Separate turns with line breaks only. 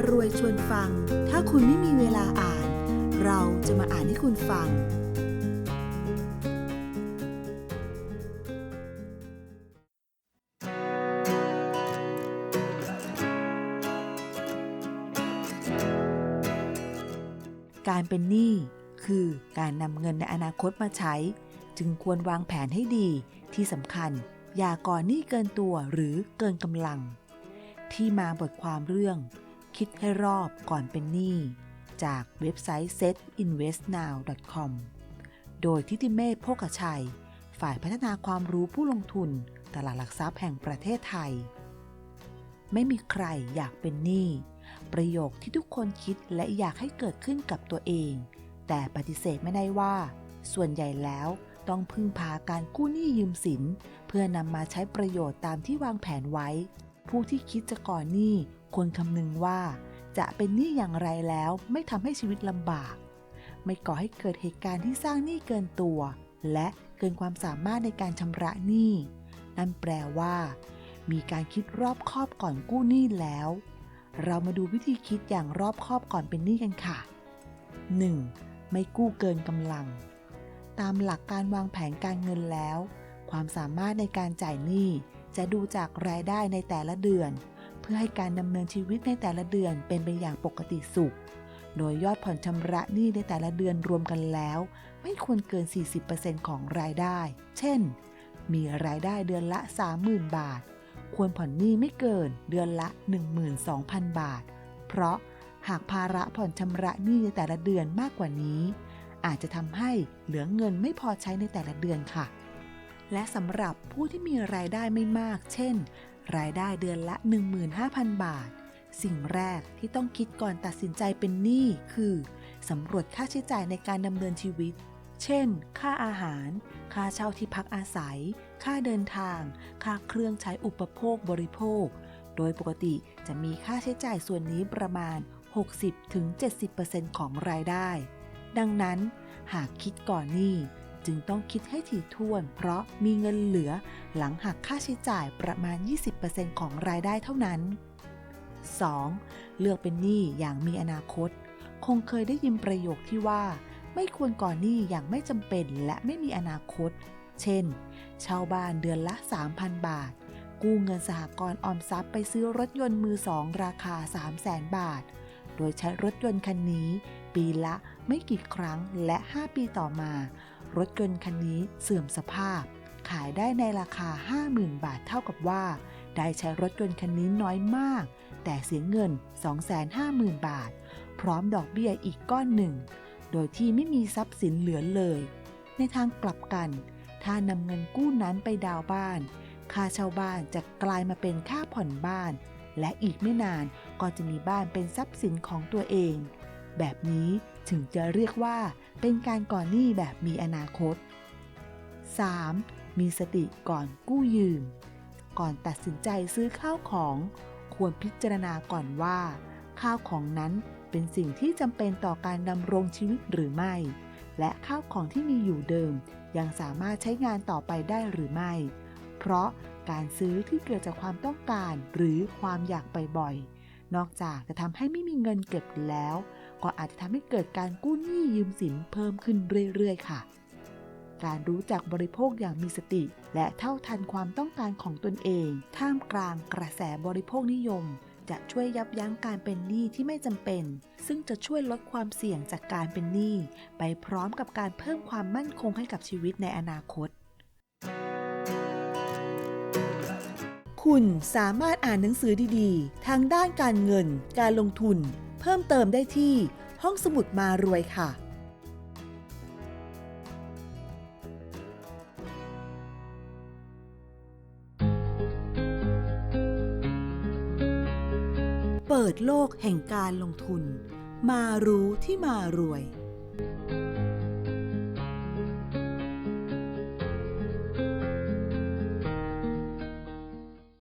ารวยชวนฟัง ถ้าคุณไม่มีเวลาอ่าน เราจะมาอ่านให้คุณฟัง การเป็นหนี้คือการนำเงินในอนาคตมาใช้ จึงควรวางแผนให้ดีที่สำคัญ อย่าก่อนหนี้เกินตัวหรือเกินกำลัง ที่มาบทความเรื่อง คิดให้รอบก่อนเป็นหนี้ จากเว็บไซต์ setinvestnow.com โดยทิติเมธโภคชัย ฝ่ายพัฒนาความรู้ผู้ลงทุน ตลาดหลักทรัพย์แห่งประเทศไทย ไม่มีใครอยากเป็นหนี้ ประโยคที่ทุกคนคิดและอยากให้เกิดขึ้นกับตัวเอง แต่ปฏิเสธไม่ได้ว่า ส่วนใหญ่แล้วต้องพึ่งพาการกู้หนี้ยืมสิน เพื่อนำมาใช้ประโยชน์ตามที่วางแผนไว้ ผู้ที่คิดจะก่อนหนี้ควรคำนึงว่า จะเป็นหนี้อย่างไรแล้วไม่ทำให้ชีวิตลำบาก ไม่ก่อให้เกิดเหตุการณ์ที่สร้างหนี้เกินตัว และเกินความสามารถในการชำระหนี้นั่นแปลว่า มีการคิดรอบคอบก่อนกู้หนี้แล้ว เรามาดูวิธีคิดอย่างรอบคอบก่อนเป็นหนี้กันค่ะ 1. ไม่กู้เกินกำลัง ตามหลักการวางแผนการเงินแล้ว ความสามารถในการจ่ายหนี้ จะดูจากรายได้ในแต่ละเดือน เพื่อให้การดำเนินชีวิตในแต่ละเดือนเป็นไปอย่างปกติสุข โดยยอดผ่อนชำระหนี้ในแต่ละเดือนรวมกันแล้ว ไม่ควรเกิน 40%ของรายได้ เช่น มีรายได้เดือนละ 30,000 บาท ควรผ่อนหนี้ไม่เกินเดือนละ 12,000 บาท เพราะหากภาระผ่อนชำระหนี้ในแต่ละเดือนมากกว่านี้ อาจจะทำให้เหลือเงินไม่พอใช้ในแต่ละเดือนค่ะ และสำหรับผู้ที่มีรายได้ไม่มาก เช่น รายได้เดือนละ 15,000 บาท สิ่งแรกที่ต้องคิดก่อนตัดสินใจเป็นหนี้คือสำรวจค่าใช้จ่ายในการดำเนินชีวิต เช่น ค่าอาหาร ค่าเช่าที่พักอาศัย ค่าเดินทาง ค่าเครื่องใช้อุปโภคบริโภค โดยปกติจะมีค่าใช้จ่ายส่วนนี้ประมาณ 60-70%ของรายได้ ดังนั้น หากคิดก่อนหนี้ จึงต้องคิดให้ถี่ถ้วน เพราะมีเงินเหลือหลังหักค่าใช้จ่ายประมาณ 20%ของรายได้เท่านั้น 2. เลือกเป็นหนี้อย่างมีอนาคต คงเคยได้ยินประโยคที่ว่า ไม่ควรก่อนหนี้อย่างไม่จำเป็นและไม่มีอนาคต เช่น เช่าบ้านเดือนละ 3,000 บาท กู้เงินสหกรณ์ออมทรัพย์ไปซื้อรถยนต์มือสองราคา 300,000 บาท โดยใช้รถยนต์คันนี้ ปีละไม่กี่ครั้งและ 5 ปีต่อมา รถยนต์คันนี้เสื่อมสภาพ ขายได้ในราคา 50,000 บาทเท่ากับว่า ได้ใช้รถยนต์คันนี้น้อยมาก แต่เสียเงิน 250,000 บาท พร้อมดอกเบี้ยอีกก้อนหนึ่ง โดยที่ไม่มีทรัพย์สินเหลือเลย ในทางกลับกัน ถ้านำเงินกู้นั้นไปดาวน์บ้าน ค่าเช่าบ้านจะกลายมาเป็นค่าผ่อนบ้าน และอีกไม่นานก็จะมีบ้านเป็นทรัพย์สินของตัวเอง แบบนี้ถึงจะเรียกว่าเป็นการก่อนหนี้แบบมีอนาคต 3. มีสติก่อนกู้ยืม ก่อนตัดสินใจซื้อข้าวของ ควรพิจารณาก่อนว่า ข้าวของนั้นเป็นสิ่งที่จำเป็นต่อการดำรงชีวิตหรือไม่ และข้าวของที่มีอยู่เดิม ยังสามารถใช้งานต่อไปได้หรือไม่ เพราะ การซื้อที่เกิดจากความต้องการหรือความอยากไปบ่อยนอกจากจะทำให้ไม่มีเงินเก็บแล้ว ก็อาจจะทำให้เกิดการกู้หนี้ยืมสินเพิ่มขึ้นเรื่อยๆ ค่ะ การรู้จักบริโภคอย่างมีสติ และเท่าทันความต้องการของตนเอง ท่ามกลางกระแสบริโภคนิยม จะช่วยยับยั้งการเป็นหนี้ที่ไม่จำเป็น ซึ่งจะช่วยลดความเสี่ยงจากการเป็นหนี้ ไปพร้อมกับการเพิ่มความมั่นคงให้กับชีวิตในอนาคต คุณสามารถอ่านหนังสือดีๆ ทางด้านการเงิน การลงทุน เพิ่มเติมได้ที่ห้องสมุดมารวยค่ะ เปิดโลกแห่งการลงทุน มารู้ที่มารวย